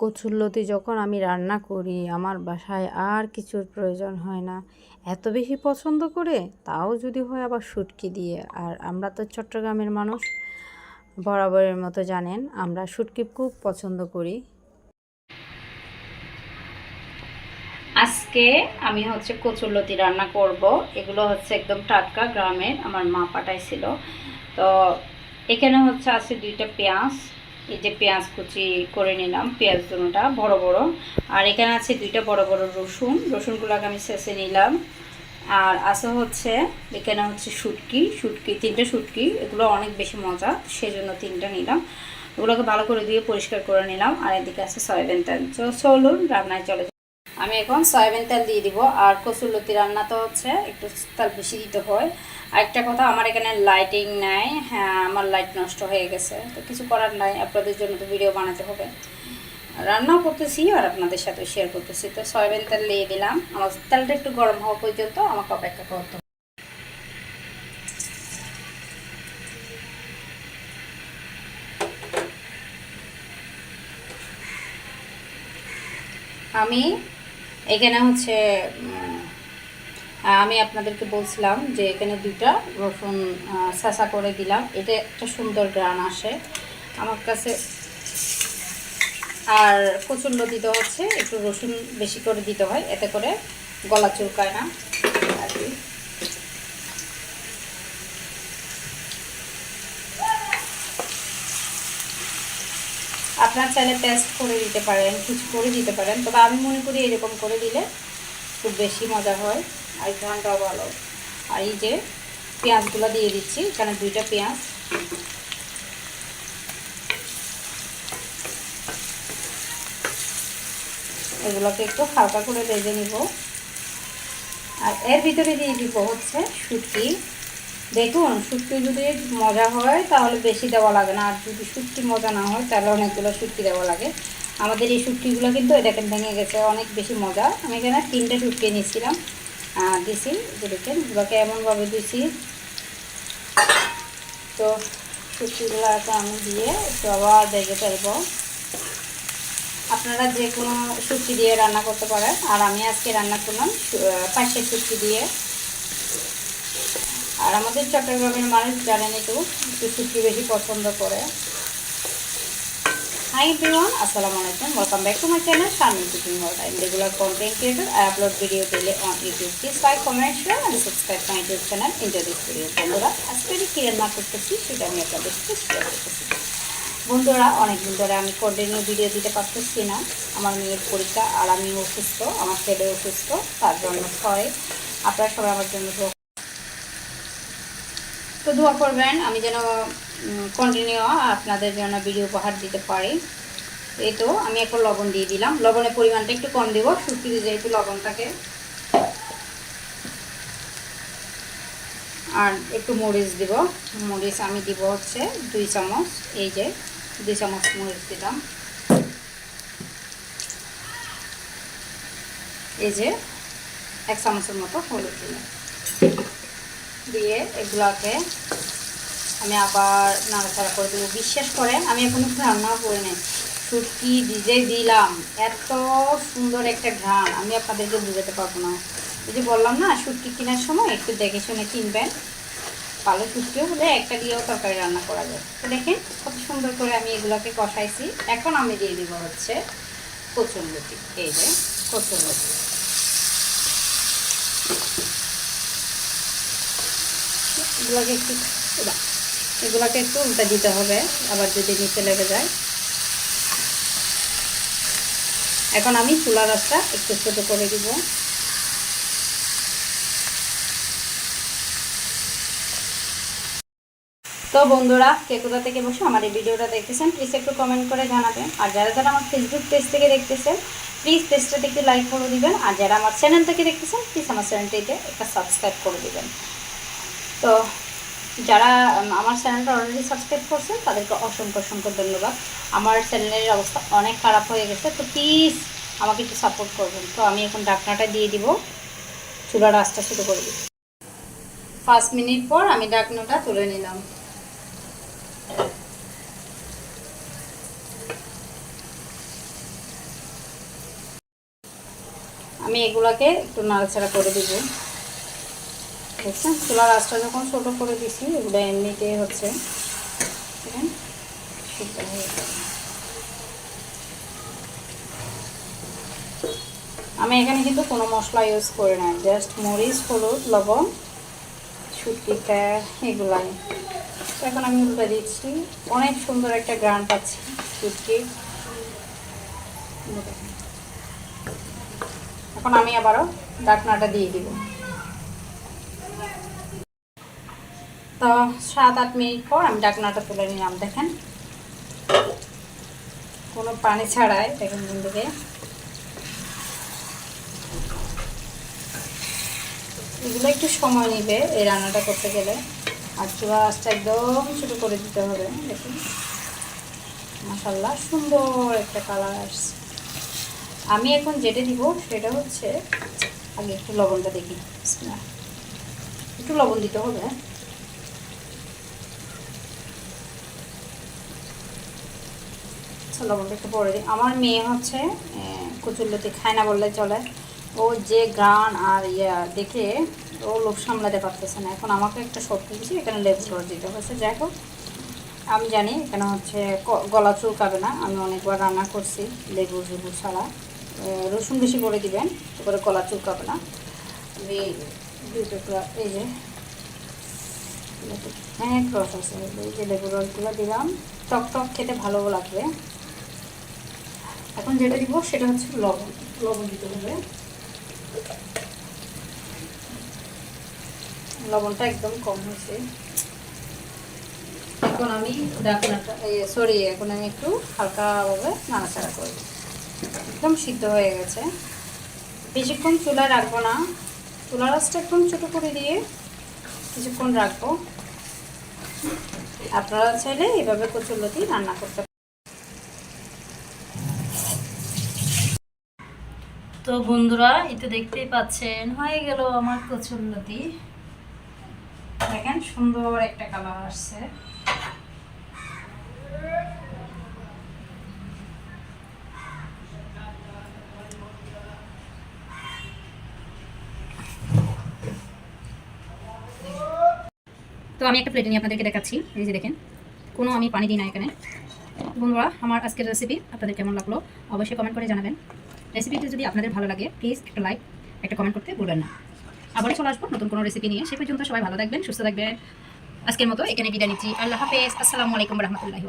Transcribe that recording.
কচুরলতি যখন আমি রান্না করি, আমার বাসায় আর কিছুর প্রয়োজন হয় না। এত বেশি পছন্দ করে? তাও যদি হয় আবার শুটকি দিয়ে। আর আমরা তো চট্টগ্রামের মানুষ, বরাবরের মতো জানেন, আমরা শুটকি খুব পছন্দ করি। আজকে আমি হচ্ছে কচুরলতি রান্না করব। এগুলো হচ্ছে একদম টাটকা গ্রামের, আমার মা পাঠাইছিল। তো এখানে হচ্ছে আছে দুইটা পেঁয়াজ এই যে পেঁয়াজ কুচি করে নিলাম, পেঁয়াজ দুটা বড় বড়। আর এখানে আছে দুইটা বড় বড় রসুন। রসুনগুলোকে আমি শেষে নিলাম। আর আছে হচ্ছে, এখানে হচ্ছে শুটকি শুটকি, তিনটে শুটকি। এগুলো অনেক বেশি মজা, সেজন্য তিনটা নিলাম। ওগুলোকে ভালো করে দিয়ে পরিষ্কার করে নিলাম। আর এদিকে আছে সয়াবিন তেল। তো চলুন, রান্নায় চলে। আমি এখন সয়াবিন তেল দিয়ে দিব, আর কচুরলতি রান্না তো হচ্ছে, একটু তেল বেশি দিতে হয়। আর একটা কথা, আমার এখানে লাইটিং নাই হ্যাঁ আমার লাইট নষ্ট হয়ে গেছে, তো কিছু করার নাই, আপনাদের জন্য তো ভিডিও বানাতে হবে। রান্নাও করতেছি আর আপনাদের সাথে শেয়ার করতেছি, তো সয়াবিন তেল দিয়ে দিলাম। আমার তেলটা একটু গরম হওয়া পর্যন্ত আমাকে অপেক্ষা করতে। আমি এখানে হচ্ছে আমি আপনাদেরকে বলছিলাম যে এখানে দুটা রসুন সাসা করে দিলাম। এটা একটা সুন্দর গ্রান আসে আমার কাছে। আর প্রচণ্ড দিতে হচ্ছে, একটু রসুন বেশি করে দিতে হয়, এতে করে গলা চুলকায় না। আর কি। আপনার চাইলে পেস্ট করে দিতে পারেন, কিছু করে দিতে পারেন। তবে আমি মনে করি এরকম করে দিলে খুব বেশি মজা হয়, আর ঘ্রানটাও ভালো। আর এই যে পেঁয়াজগুলো দিয়ে দিচ্ছি, এখানে দুইটা পেঁয়াজ। এগুলোকে একটু হালকা করে ভেজে নিব। আর এর ভিতরে দিয়ে দিব হচ্ছে শুটকি। দেখুন, শুটকি যদি মজা হয়, তাহলে বেশি দেওয়া লাগে না। আর যদি শুটকি মজা না হয়, তাহলে অনেকগুলো শুটকি দেওয়া লাগে। আমাদের এই শুটকিগুলো কিন্তু দেখেন ভেঙে গেছে, অনেক বেশি মজা। আমি এখানে তিনটে শুটকি নিয়েছিলাম। দিছি যে দেখেন এগুলোকে এমনভাবে দিছি। তো শুটকিগুলো এখন আমি দিয়ে একটু আবার দেখে ফেলব। আপনারা যে কোনো শুটকি দিয়ে রান্না করতে পারেন। আর আমি আজকে রান্না করলাম পাশের শুটকি দিয়ে। আর আমাদের চট্টগ্রামের মানুষ জানেন একটু একটু শুটকি বেশি পছন্দ করে। হাই এভরিওয়ান আসসালামু আলাইকুম। Welcome back to my channel Sharmin cooking world I am regular content creator I upload video daily on YouTube Please like, comment share and subscribe my YouTube channel Enjoy this video. বন্ধুরা। আজকে কী রান্না করতেছি সেটা আমি আপনাদের সাথে share করতেছি। বন্ধুরা অনেকদিন ধরে আমি কন্টিনিউ ভিডিও দিতে পারতেছি না। আমার মেয়ের পরীক্ষা আর আমি অসুস্থ আমার ছেলে অসুস্থ তার জন্য হয়। আপনারা সবাই আমার জন্য তো দোয়া করবেন, আমি যেন কন্টিনিউ আপনাদের জন্য ভিডিও উপহার দিতে পারি। এই তো, আমি এখন লবণ দিয়ে দিলাম। লবণের পরিমাণটা একটু কম দেবো শুকিয়ে যেহেতু লবণ থাকে আর একটু মরিচ দিব। মরিচ আমি দিব হচ্ছে দুই চামচ, এই যে, দুই চামচ মরিচ দিলাম। এই যে, এক চামচের মতো হলুদ দিলাম। দিয়ে এগুলোকে আমি আবার নাড়াচাড়া করে দেবো। বিশ্বাস করেন, আমি এখনও রান্নাও করে নিই। শুটকি ভিজে দিলাম। এত সুন্দর একটা ঘ্রাণ। আমি আপনাদেরকে বুঝাতে পারব না। এই যে বললাম না শুটকি কেনার সময় একটু দেখে শুনে কিনবেন। ভালো শুটকিও হলে একটা দিয়েও তরকারি রান্না করা যায়। তো দেখেন, কত সুন্দর করে আমি এগুলোকে কষাইছি। এখন আমি দিয়ে দিব হচ্ছে কচুরলতি এই যে কচুরলতি এগুলোকে একটু এগুলোকে একটু উল্টা দিতে হবে, আবার যদি নিচে লেগে যায়। এখন আমি চুলা রাসটা একটু ছোটো করে দিব। তো বন্ধুরা, কে কোথা থেকে বসে আমার এই ভিডিওটা দেখতেছেন প্লিজ একটু কমেন্ট করে জানাবেন আর যারা যারা আমার ফেসবুক পেজ থেকে দেখতেছেন প্লিজ পেজটাতে একটু লাইক করে দিবেন। আর যারা আমার চ্যানেল থেকে দেখতেছেন প্লিজ আমার চ্যানেলটিতে একটা সাবস্ক্রাইব করে দিবেন। তো যারা আমার চ্যানেলটা অলরেডি সাবস্ক্রাইব করছেন তাদেরকে অসংখ্য অসংখ্য ধন্যবাদ। আমার চ্যানেলের অবস্থা অনেক খারাপ হয়ে গেছে, তো প্লিজ আমাকে একটু সাপোর্ট করবেন। তো আমি এখন ডাকনাটা দিয়ে দিব, চুলার আঁচটা শুরু করে দিব পাঁচ মিনিট পর আমি ডাকনাটা তুলে নিলাম। আমি এগুলাকে একটু নাড়াচাড়া করে দিব। দেখছেন? চুলার আঁচটা যখন ছোটো করে দিছি, এগুলো এমনিতেই হচ্ছে। আমি এখানে কিন্তু কোনো মশলা ইউজ করি না জাস্ট মরিচ, হলুদ, লবণ সুতিটা এগুলাই। তো এখন আমি উল্টে দিচ্ছি। অনেক সুন্দর একটা গ্রান পাচ্ছি সুটকি এখন আমি আবারও ডাকনাটা দিয়ে দিব। তো সাত আট মিনিট পর আমি ডাকনাটা তুলে নিলাম, দেখেন। কোনো পানি ছাড়াই, দেখেন দিকে এগুলো একটু সময় নেবে এই রান্নাটা করতে গেলে। আর চুলা একদম ছোটো করে দিতে হবে, দেখুন। মাসাল্লাহ সুন্দর একটা কালার আসছে। আমি এখন যেটা দিব সেটা হচ্ছে, আগে একটু লবণটা দেখি। একটু লবণ দিতে হবে লবণটা একটু পরে দিই আমার মেয়ে হচ্ছে কচুরলতি খায় না বললে চলে। ও যে গান আর ইয়া দেখে ও লোভ সামলাতে পারতেছে না। এখন আমাকে একটা শক্তি দিয়েছি এখানে লেবু রস দিতে হয়েছে যাই হোক আমি জানি এখানে হচ্ছে গলা চুলকাবে না। আমি অনেকবার রান্না করছি লেবু লেবু ছাড়া। রসুন বেশি করে দিবেন তারপরে গলা চুলকাবে না। আমি দুই টুকরা এই যে অনেক রস আছে। এই যে লেবু রসগুলো দিলাম। টক টক খেতে ভালো লাগবে। এখন যেটা দিব সেটা হচ্ছে লবণ লবণ দিতে হবে। লবণটা একদম কম হয়েছে। এখন আমি সরি এখন আমি একটু হালকাভাবে নাড়াচাড়া করব একদম সিদ্ধ হয়ে গেছে। বেশিক্ষণ চুলায় রাখব না। চুলার আঁচটা একদম ছোটো করে দিয়ে কিছুক্ষণ রাখব। আপনারা চাইলে এভাবে কচুরলতি রান্না করতে তো বন্ধুরা তো দেখতেই পাচ্ছেন, হয়ে গেল আমার কচুরলতি দেখেন, সুন্দর একটা কালার আসছে। তো আমি একটা প্লেটে নিয়ে আপনাদেরকে দেখাচ্ছি। এই যে দেখেন, কোনো আমি পানি দিই না এখানে। বন্ধুরা, আমার আজকের রেসিপি আপনাদের কেমন লাগল? অবশ্যই কমেন্ট করে জানাবেন। রেসিপিটি যদি আপনাদের ভালো লাগে প্লিজ একটা লাইক একটা কমেন্ট করতে ভুলবেন না। আবারও চলে আসব নতুন কোনো রেসিপি নিয়ে। সে পর্যন্ত সবাই ভালো থাকবেন, সুস্থ থাকবেন। আজকের মতো এখানে বিদায় নিচ্ছি। আল্লাহ হাফেজ। আসসালামু আলাইকুম রহমতুল্লাহি